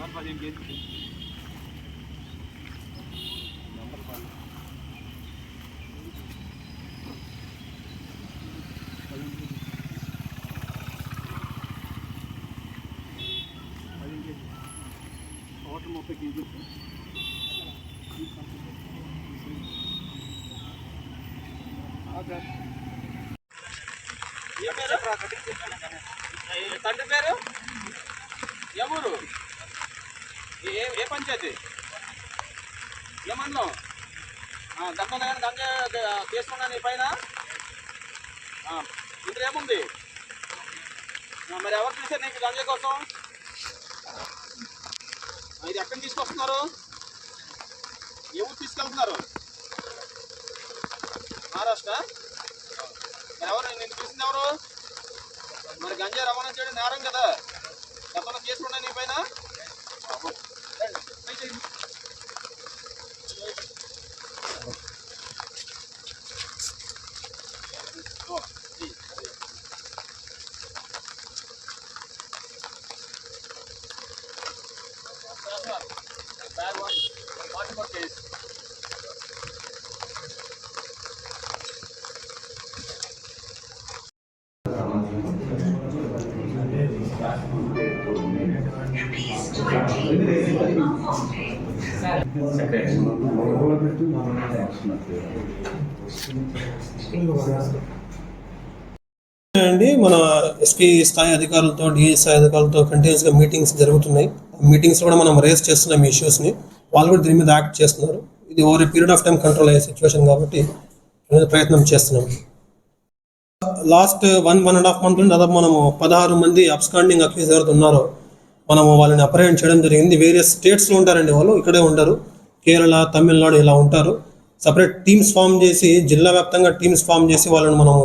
Number పదిహేను చేసి number పది వాటర్ ముప్పై కేజీ తండ్రి పేరు ఎవరు ఏ ఏ పంచాయతీ? ఏ మండలం గతంలో కానీ గంజా తీసుకున్నా నీ పైన? ఇందులో ఏముంది? మరి ఎవరు తీసారు నీకు గంజా కోసం? ఇది ఎక్కడ తీసుకొస్తున్నారు? ఏ ఊరు తీసుకెళ్తున్నారు? మహారాష్ట్ర? మరి ఎవరు? నేను చూసింది ఎవరు? మరి గంజా రవాణా చేయడం నేరం కదా. గతంలో కేసులు ఉన్నాయి నీ పైన రండి, పై చేయండి. ఓ, ఈ, అది. Bad one. What అండి మన ఎస్పీ స్థాయి అధికారులతో డిఏ స్థాయి అధికారులతో కంటిన్యూస్గా మీటింగ్స్ జరుగుతున్నాయి. మీటింగ్స్ కూడా మనం రేస్ చేస్తున్నాం ఇష్యూస్ని వాళ్ళు కూడా దీని మీద యాక్ట్ చేస్తున్నారు. ఇది over period of time control అయ్యే సిచ్యువేషన్ కాబట్టి మీద ప్రయత్నం చేస్తున్నాం. Last one one and half month నుండి దాదాపు మనము పదహారు మంది అబ్స్కాండింగ్ అక్యూజ్ ఎవరైతే ఉన్నారో మనము వాళ్ళని అప్రహెండ్ చేయడం జరిగింది. వేరియస్ స్టేట్స్లో ఉంటారండి వాళ్ళు ఇక్కడే ఉంటారు. కేరళ తమిళనాడు ఇలా ఉంటారు. సపరేట్ టీమ్స్ ఫామ్ చేసి జిల్లా వ్యాప్తంగా టీమ్స్ ఫామ్ చేసి వాళ్ళని మనము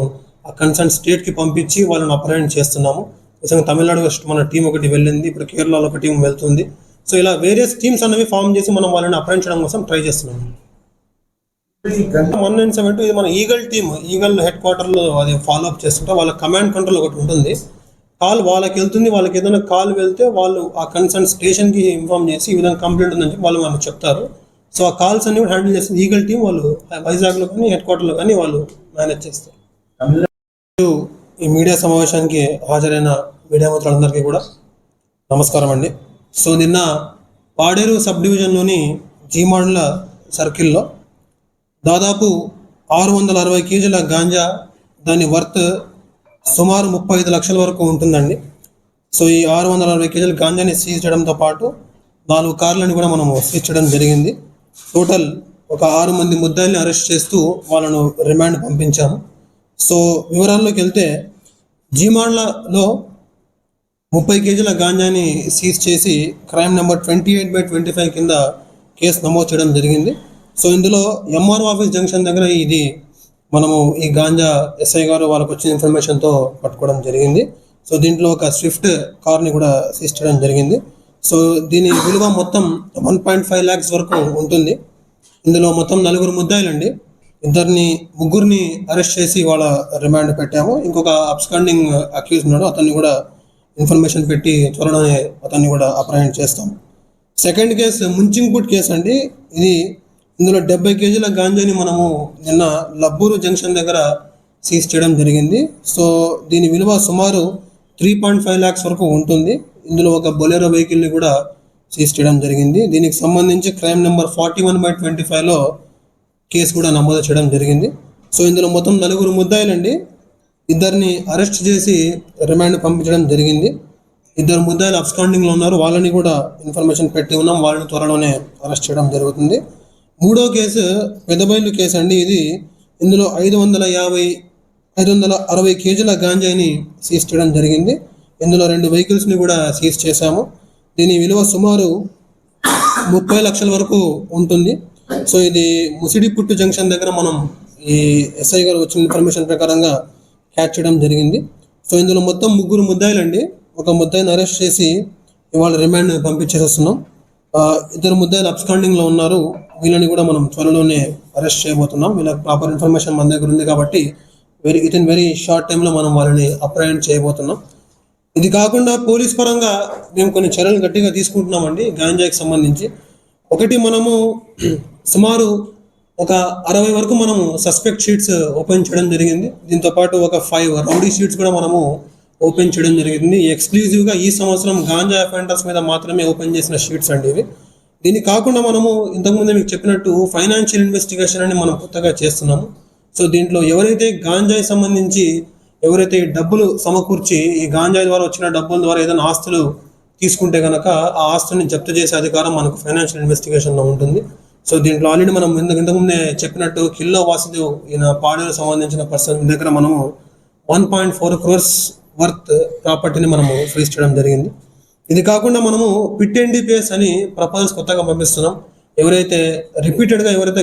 ఆ కన్సర్న్ స్టేట్కి పంపించి వాళ్ళని అప్రహెండ్ చేస్తున్నాము. నిజంగా తమిళనాడు ఫస్ట్ మన టీం ఒకటి వెళ్ళింది. ఇప్పుడు కేరళలో ఒక టీం వెళ్తుంది. సో ఇలా వేరియస్ టీమ్స్ అనేవి ఫామ్ చేసి మనం వాళ్ళని అప్రహెండ్ చేయడం కోసం ట్రై చేస్తున్నాము వన్ నైన్ సెవెన్ టూ ఇది మన ఈగల్ టీమ్ ఈగల్ హెడ్ క్వార్టర్లో అది ఫాలో అప్ చేస్తుంటే వాళ్ళ కమాండ్ కంట్రోల్ ఒకటి ఉంటుంది. కాల్ వాళ్ళకి వెళ్తుంది వాళ్ళకి ఏదైనా కాల్ వెళ్తే వాళ్ళు ఆ కన్సర్న్ స్టేషన్కి ఇన్ఫార్మ్ చేసి ఈ విధంగా కంప్లైంట్ ఉందని చెప్పి వాళ్ళు మనకు చెప్తారు. సో ఆ కాల్స్ అన్ని కూడా హ్యాండిల్ చేస్తుంది ఈగల్ టీం వాళ్ళు వైజాగ్లో కానీ హెడ్ క్వార్టర్లో కానీ వాళ్ళు మేనేజ్ చేస్తారు. ఈ మీడియా సమావేశానికి హాజరైన మీడియా మిత్రులందరికీ కూడా నమస్కారం అండి. సో నిన్న పాడేరు సబ్ డివిజన్లోని జీమాండ్ల సర్కిల్లో దాదాపు ఆరు వందల అరవై కేజీల గాంజా దాని వర్త్ సుమారు ముప్పై ఐదు లక్షల వరకు ఉంటుందండి. సో ఈ ఆరు వందల అరవై కేజీల గాంజాని సీజ్ చేయడంతో పాటు నాలుగు కార్లను కూడా మనము సీజ్ చేయడం జరిగింది. టోటల్ ఒక ఆరు మంది ముద్దాయిల్ని అరెస్ట్ చేస్తూ వాళ్ళను రిమాండ్ పంపించాము. సో వివరాల్లోకి వెళ్తే జీమాండ్లలో ముప్పై కేజీల గాంజాని సీజ్ చేసి crime number twenty eight by twenty five కింద కేసు నమోదు చేయడం జరిగింది. సో ఇందులో ఎంఆర్ఓ ఆఫీస్ జంక్షన్ దగ్గర ఇది మనము ఈ గాంజా ఎస్ఐ గారు వాళ్ళకు వచ్చిన ఇన్ఫర్మేషన్తో పట్టుకోవడం జరిగింది. సో దీంట్లో ఒక స్విఫ్ట్ కార్ని కూడా సీజ్ చేయడం జరిగింది. సో దీని విలువ మొత్తం వన్ పాయింట్ ఫైవ్ ల్యాక్స్ వరకు ఉంటుంది. ఇందులో మొత్తం నలుగురు ముద్దాయిలండి. ఇద్దరిని ముగ్గురిని అరెస్ట్ చేసి వాళ్ళ రిమాండ్ పెట్టాము. ఇంకొక అబ్స్కాండింగ్ అక్యూజ్ ఉన్నాడు. అతన్ని కూడా ఇన్ఫర్మేషన్ పెట్టి త్వరలోనే అతన్ని కూడా అప్రహెండ్ చేస్తాం. సెకండ్ కేసు ముంచింగ్పూట్ కేసు అండి. ఇది ఇందులో డెబ్బై కేజీల గాంజాని మనము నిన్న లబ్బూరు జంక్షన్ దగ్గర సీజ్ చేయడం జరిగింది. సో దీని విలువ సుమారు త్రీ పాయింట్ ఫైవ్ ల్యాక్స్ వరకు ఉంటుంది. ఇందులో ఒక బొలెరో వెహికల్ని కూడా సీజ్ చేయడం జరిగింది. దీనికి సంబంధించి crime number forty one by twenty ఫైవ్లో కేసు కూడా నమోదు చేయడం జరిగింది. సో ఇందులో మొత్తం నలుగురు ముద్దాయిలండి. ఇద్దరిని అరెస్ట్ చేసి రిమాండ్ పంపించడం జరిగింది. ఇద్దరు ముద్దాయిలు అబ్స్కాండింగ్లో ఉన్నారు. వాళ్ళని కూడా ఇన్ఫర్మేషన్ పెట్టి ఉన్నాం. వాళ్ళని త్వరలోనే అరెస్ట్ చేయడం జరుగుతుంది. మూడో కేసు పెదబైలు కేసు అండి. ఇది ఇందులో ఐదు వందల యాభై ఐదు వందల అరవై కేజీల గాంజాయిని సీజ్ చేయడం జరిగింది. ఇందులో రెండు వెహికల్స్ని కూడా సీజ్ చేశాము. దీని విలువ సుమారు ముప్పై లక్షల వరకు ఉంటుంది. సో ఇది ముసిడిపుట్టు జంక్షన్ దగ్గర మనం ఈ ఎస్ఐ గారు వచ్చిన ఇన్ఫర్మేషన్ ప్రకారంగా క్యాచ్ చేయడం జరిగింది. సో ఇందులో మొత్తం ముగ్గురు ముద్దాయిలండి. ఒక ముద్దాయిని అరెస్ట్ చేసి ఇవాళ రిమాండ్ పంపించేసేస్తున్నాం. ఇద్దరు ముద్దాయిలు అబ్స్కాండింగ్లో ఉన్నారు. వీళ్ళని కూడా మనం త్వరలోనే అరెస్ట్ చేయబోతున్నాం. వీళ్ళకి ప్రాపర్ ఇన్ఫర్మేషన్ మన దగ్గర ఉంది కాబట్టి very it in very short టైంలో మనం వాళ్ళని అప్రయాణం చేయబోతున్నాం. ఇది కాకుండా పోలీస్ పరంగా మేము కొన్ని చర్యలు గట్టిగా తీసుకుంటున్నామండి. గాంజాకి సంబంధించి. ఒకటి మనము సుమారు ఒక అరవై వరకు మనము సస్పెక్ట్ షీట్స్ ఓపెన్ చేయడం జరిగింది. దీంతో పాటు ఒక ఫైవ్ రౌడీ షీట్స్ కూడా మనము ఓపెన్ చేయడం జరిగింది. ఎక్స్క్లూజివ్గా ఈ సంవత్సరం గాంజా అఫెండర్స్ మీద మాత్రమే ఓపెన్ చేసిన షీట్స్ అండి ఇవి. దీన్ని కాకుండా మనము ఇంతకుముందు మీకు చెప్పినట్టు ఫైనాన్షియల్ ఇన్వెస్టిగేషన్ అని మనం కొత్తగా చేస్తున్నాము. సో దీంట్లో ఎవరైతే గాంజాయి సంబంధించి ఎవరైతే డబ్బులు సమకూర్చి ఈ గాంజాయి ద్వారా వచ్చిన డబ్బుల ద్వారా ఏదైనా ఆస్తులు తీసుకుంటే కనుక ఆ ఆస్తుని జప్తు చేసే అధికారం మనకు ఫైనాన్షియల్ ఇన్వెస్టిగేషన్లో ఉంటుంది. సో దీంట్లో ఆల్రెడీ మనం ఇంతకు ఇంతకుముందే చెప్పినట్టు కిల్లో వాసుదేవ్ ఈయన పాడేరు సంబంధించిన పర్సన్ దగ్గర మనము one point four crores worth ప్రాపర్టీని మనము ఫ్రీజ్ చేయడం జరిగింది. ఇది కాకుండా మనము పిట్ ఎన్డిపిఎస్ అని ప్రపోజల్స్ కొత్తగా పంపిస్తున్నాం. ఎవరైతే రిపీటెడ్గా ఎవరైతే